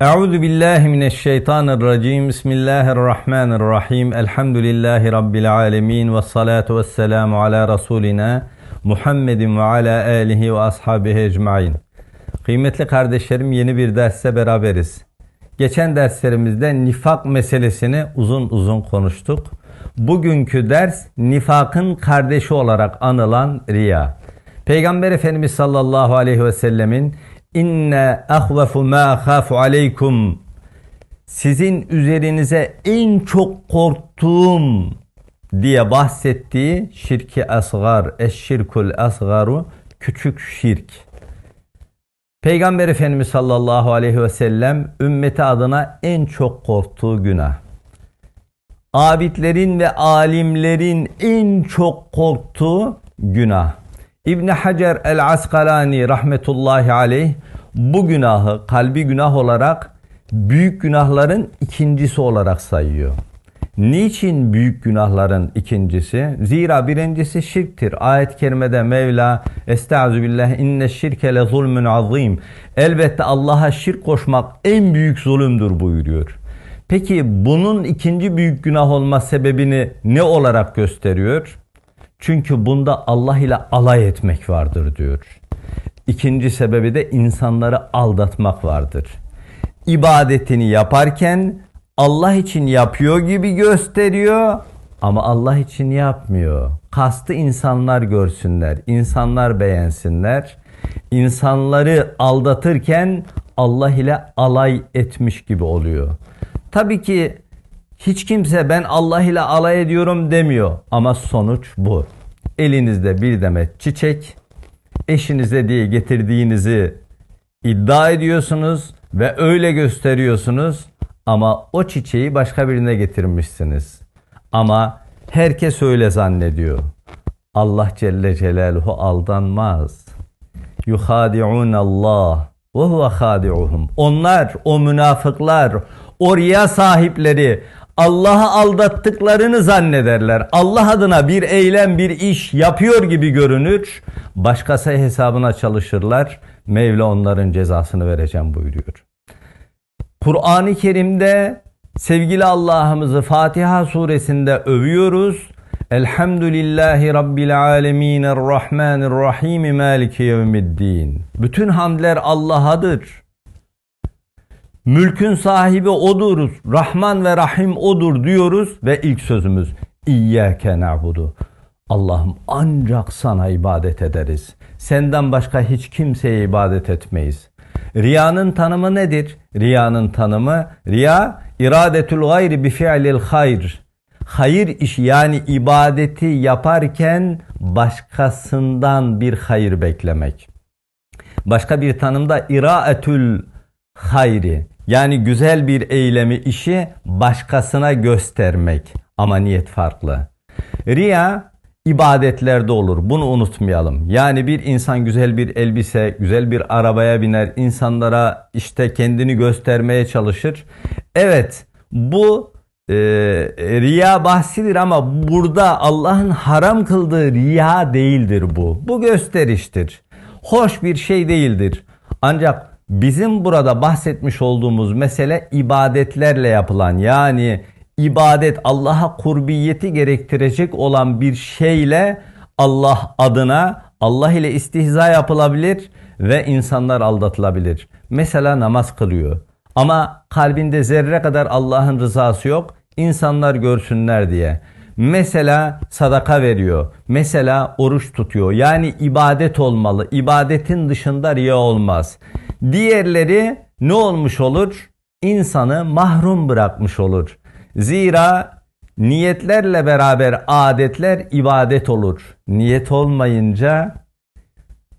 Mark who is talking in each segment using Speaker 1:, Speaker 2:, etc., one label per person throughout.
Speaker 1: Euzu billahi mineşşeytanirracim. Bismillahirrahmanirrahim. Elhamdülillahi rabbil alamin ve salatu vesselamu ala rasulina Muhammedin ve ala alihi ve ashabihi ecmaîn. Kıymetli kardeşlerim yeni bir derste beraberiz. Geçen derslerimizde nifak meselesini uzun uzun konuştuk. Bugünkü ders nifakın kardeşi olarak anılan riya. Peygamber Efendimiz sallallahu aleyhi ve sellemin inne ahvefu ma akhafu aleykum sizin üzerinize en çok korktuğum diye bahsettiği şirki asgar, eşşirkul asgaru küçük şirk. Peygamber Efendimiz sallallahu aleyhi ve sellem ümmeti adına en çok korktuğu günah. Abidlerin ve alimlerin en çok korktuğu günah. İbn Hacer el Askalani rahmetullahi aleyh bu günahı kalbi günah olarak büyük günahların ikincisi olarak sayıyor. Niçin büyük günahların ikincisi? Zira birincisi şirktir. Ayet-i kerimede Mevla Estaizu billah inne şirke le zulmün azim. Elbette Allah'a şirk koşmak en büyük zulümdür buyuruyor. Peki bunun ikinci büyük günah olma sebebini ne olarak gösteriyor? Çünkü bunda Allah ile alay etmek vardır diyor. İkinci sebebi de insanları aldatmak vardır. İbadetini yaparken Allah için yapıyor gibi gösteriyor ama Allah için yapmıyor. Kastı insanlar görsünler, insanlar beğensinler. İnsanları aldatırken Allah ile alay etmiş gibi oluyor. Tabii ki hiç kimse ben Allah ile alay ediyorum demiyor ama sonuç bu. Elinizde bir demet çiçek, eşinize diye getirdiğinizi iddia ediyorsunuz ve öyle gösteriyorsunuz ama o çiçeği başka birine getirmişsiniz. Ama herkes öyle zannediyor. Allah Celle Celaluhu aldanmaz. Yuhadi'un Allah ve huve. Onlar, o münafıklar, o riya sahipleri Allah'ı aldattıklarını zannederler. Allah adına bir eylem, bir iş yapıyor gibi görünür. Başkası hesabına çalışırlar. Mevla onların cezasını vereceğim buyuruyor. Kur'an-ı Kerim'de sevgili Allah'ımızı Fatiha suresinde övüyoruz. Elhamdülillahi Rabbil alemin Errahmanirrahim Maliki yevmiddin. Bütün hamdler Allah'adır. Mülkün sahibi odur. Rahman ve Rahim odur diyoruz ve ilk sözümüz İyyâke na'budu. Allah'ım ancak sana ibadet ederiz. Senden başka hiç kimseye ibadet etmeyiz. Riyanın tanımı nedir? Riyanın tanımı riya iradetül gayri bi fi'lil hayr. Hayır işi yani ibadeti yaparken başkasından bir hayır beklemek. Başka bir tanımda iraetül hayri yani güzel bir eylemi işi başkasına göstermek ama niyet farklı. Riya ibadetlerde olur. Bunu unutmayalım. Yani bir insan güzel bir elbise, güzel bir arabaya biner, insanlara işte kendini göstermeye çalışır. Evet, bu e, riya bahsidir ama burada Allah'ın haram kıldığı riya değildir bu. Bu gösteriştir. Hoş bir şey değildir. Ancak bizim burada bahsetmiş olduğumuz mesele ibadetlerle yapılan yani ibadet Allah'a kurbiyeti gerektirecek olan bir şeyle Allah adına Allah ile istihza yapılabilir ve insanlar aldatılabilir. Mesela namaz kılıyor ama kalbinde zerre kadar Allah'ın rızası yok. İnsanlar görsünler diye. Mesela sadaka veriyor. Mesela oruç tutuyor. Yani ibadet olmalı. İbadetin dışında riya olmaz. Diğerleri ne olmuş olur? İnsanı mahrum bırakmış olur. Zira niyetlerle beraber adetler ibadet olur. Niyet olmayınca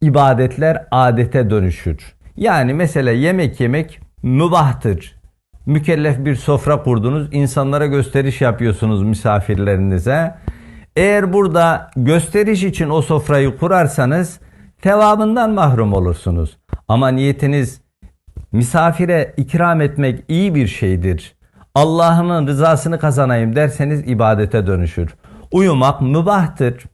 Speaker 1: ibadetler adete dönüşür. Yani mesela yemek yemek mübahtır. Mükellef bir sofra kurdunuz, insanlara gösteriş yapıyorsunuz misafirlerinize. Eğer burada gösteriş için o sofrayı kurarsanız Tevabından mahrum olursunuz. Ama niyetiniz misafire ikram etmek iyi bir şeydir. Allah'ın rızasını kazanayım derseniz ibadete dönüşür. Uyumak mübahtır.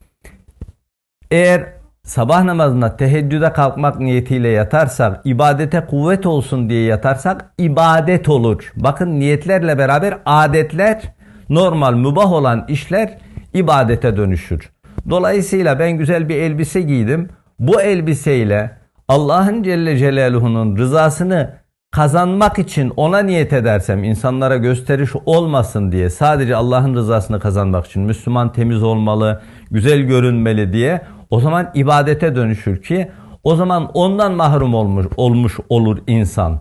Speaker 1: Eğer sabah namazına teheccüde kalkmak niyetiyle yatarsak, ibadete kuvvet olsun diye yatarsak ibadet olur. Bakın niyetlerle beraber adetler, normal mübah olan işler ibadete dönüşür. Dolayısıyla ben güzel bir elbise giydim. Bu elbiseyle Allah'ın Celle Celaluhu'nun rızasını kazanmak için ona niyet edersem insanlara gösteriş olmasın diye sadece Allah'ın rızasını kazanmak için Müslüman temiz olmalı, güzel görünmeli diye o zaman ibadete dönüşür ki o zaman ondan mahrum olmuş olmuş olur insan.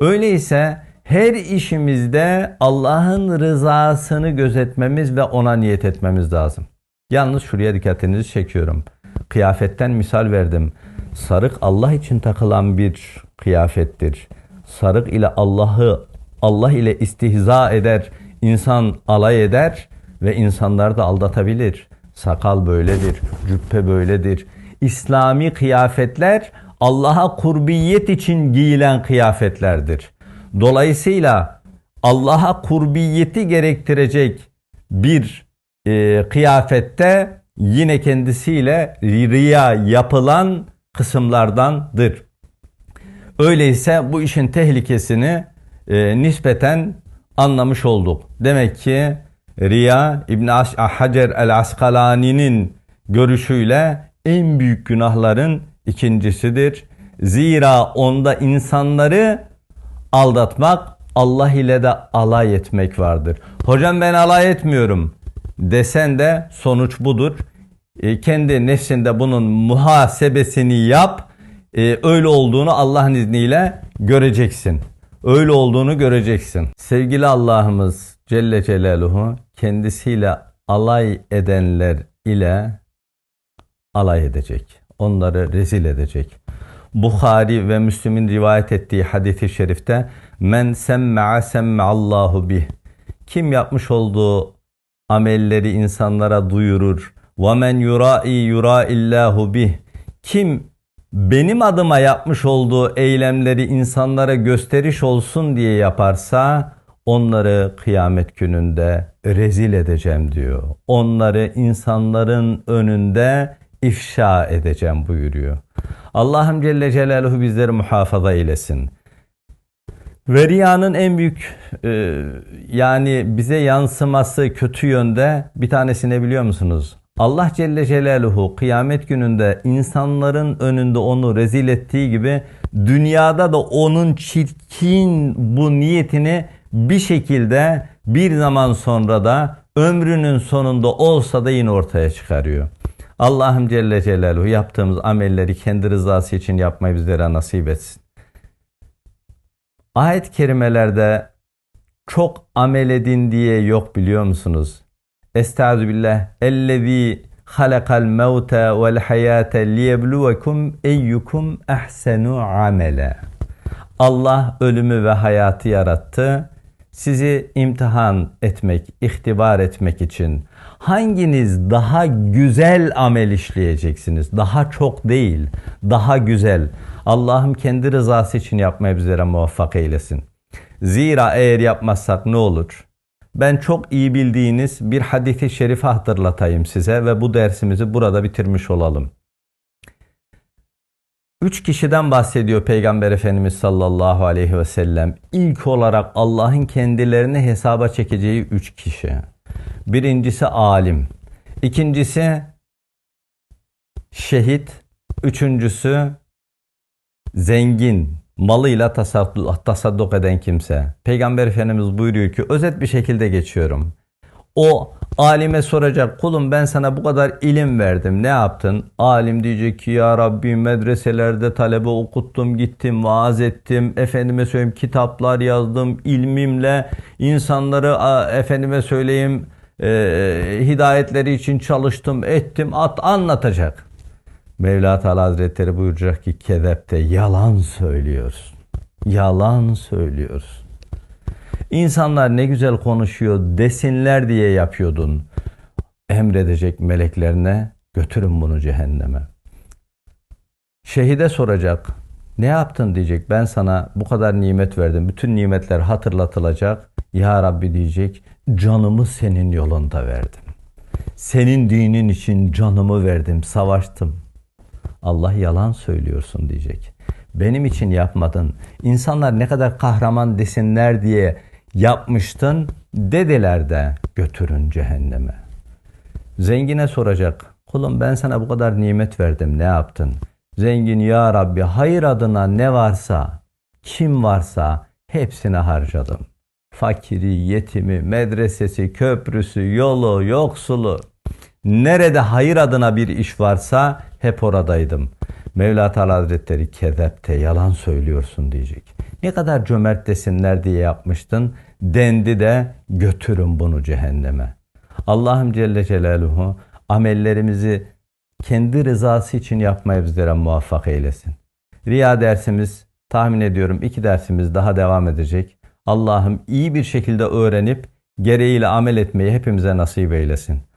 Speaker 1: Öyleyse her işimizde Allah'ın rızasını gözetmemiz ve ona niyet etmemiz lazım. Yalnız şuraya dikkatinizi çekiyorum. Kıyafetten misal verdim. Sarık Allah için takılan bir kıyafettir. Sarık ile Allah'ı Allah ile istihza eder, insan alay eder ve insanları da aldatabilir. Sakal böyledir, cübbe böyledir. İslami kıyafetler Allah'a kurbiyet için giyilen kıyafetlerdir. Dolayısıyla Allah'a kurbiyeti gerektirecek bir e, kıyafette yine kendisiyle riya yapılan kısımlardandır. Öyleyse bu işin tehlikesini e, nispeten anlamış olduk. Demek ki riya İbn Hacer el-Askalani'nin görüşüyle en büyük günahların ikincisidir. Zira onda insanları aldatmak, Allah ile de alay etmek vardır. Hocam ben alay etmiyorum desen de sonuç budur. E, kendi nefsinde bunun muhasebesini yap. E, öyle olduğunu Allah'ın izniyle göreceksin. Öyle olduğunu göreceksin. Sevgili Allah'ımız Celle Celaluhu kendisiyle alay edenler ile alay edecek. Onları rezil edecek. Bukhari ve Müslim'in rivayet ettiği hadisi şerifte men semme'a semme'allahu bih. Kim yapmış olduğu amelleri insanlara duyurur. Ve men yurai yuraillahu bih. Kim benim adıma yapmış olduğu eylemleri insanlara gösteriş olsun diye yaparsa onları kıyamet gününde rezil edeceğim diyor. Onları insanların önünde ifşa edeceğim buyuruyor. Allah'ım Celle Celaluhu bizleri muhafaza eylesin. Ve riyanın en büyük e, yani bize yansıması kötü yönde bir tanesini biliyor musunuz? Allah Celle Celaluhu kıyamet gününde insanların önünde onu rezil ettiği gibi dünyada da onun çirkin bu niyetini bir şekilde bir zaman sonra da ömrünün sonunda olsa da yine ortaya çıkarıyor. Allah'ım Celle Celaluhu yaptığımız amelleri kendi rızası için yapmayı bizlere nasip etsin. Ayet-i kerimelerde çok amel edin diye yok biliyor musunuz? Estaizu billah. Ellezî halakal mevte vel hayate liyebluvekum eyyukum ehsenu amele. Allah ölümü ve hayatı yarattı. Sizi imtihan etmek, ihtibar etmek için hanginiz daha güzel amel işleyeceksiniz? Daha çok değil, daha güzel. Allah'ım kendi rızası için yapmaya bizlere muvaffak eylesin. Zira eğer yapmazsak ne olur? Ben çok iyi bildiğiniz bir hadisi şerif hatırlatayım size ve bu dersimizi burada bitirmiş olalım. Üç kişiden bahsediyor Peygamber Efendimiz sallallahu aleyhi ve sellem. İlk olarak Allah'ın kendilerini hesaba çekeceği üç kişi. Birincisi alim. ikincisi şehit. Üçüncüsü zengin, malıyla tasadduk eden kimse. Peygamber Efendimiz buyuruyor ki özet bir şekilde geçiyorum. O alime soracak kulum ben sana bu kadar ilim verdim ne yaptın? Alim diyecek ki ya Rabbi medreselerde talebe okuttum gittim vaaz ettim efendime söyleyeyim kitaplar yazdım ilmimle insanları efendime söyleyeyim e, hidayetleri için çalıştım ettim at anlatacak. Mevla Teala Hazretleri buyuracak ki kezepte yalan söylüyorsun. Yalan söylüyorsun. İnsanlar ne güzel konuşuyor desinler diye yapıyordun. Emredecek meleklerine götürün bunu cehenneme. Şehide soracak. Ne yaptın diyecek. Ben sana bu kadar nimet verdim. Bütün nimetler hatırlatılacak. Ya Rabbi diyecek. Canımı senin yolunda verdim. Senin dinin için canımı verdim. Savaştım. Allah yalan söylüyorsun diyecek. Benim için yapmadın. İnsanlar ne kadar kahraman desinler diye yapmıştın dediler de götürün cehenneme. Zengine soracak. Kulum ben sana bu kadar nimet verdim ne yaptın? Zengin ya Rabbi hayır adına ne varsa, kim varsa hepsini harcadım. Fakiri, yetimi, medresesi, köprüsü, yolu, yoksulu. Nerede hayır adına bir iş varsa hep oradaydım. Mevla Teala Hazretleri kezepte yalan söylüyorsun diyecek. Ne kadar cömert desinler diye yapmıştın. Dendi de götürün bunu cehenneme. Allah'ım Celle Celaluhu amellerimizi kendi rızası için yapmaya bizlere muvaffak eylesin. Riya dersimiz tahmin ediyorum iki dersimiz daha devam edecek. Allah'ım iyi bir şekilde öğrenip gereğiyle amel etmeyi hepimize nasip eylesin.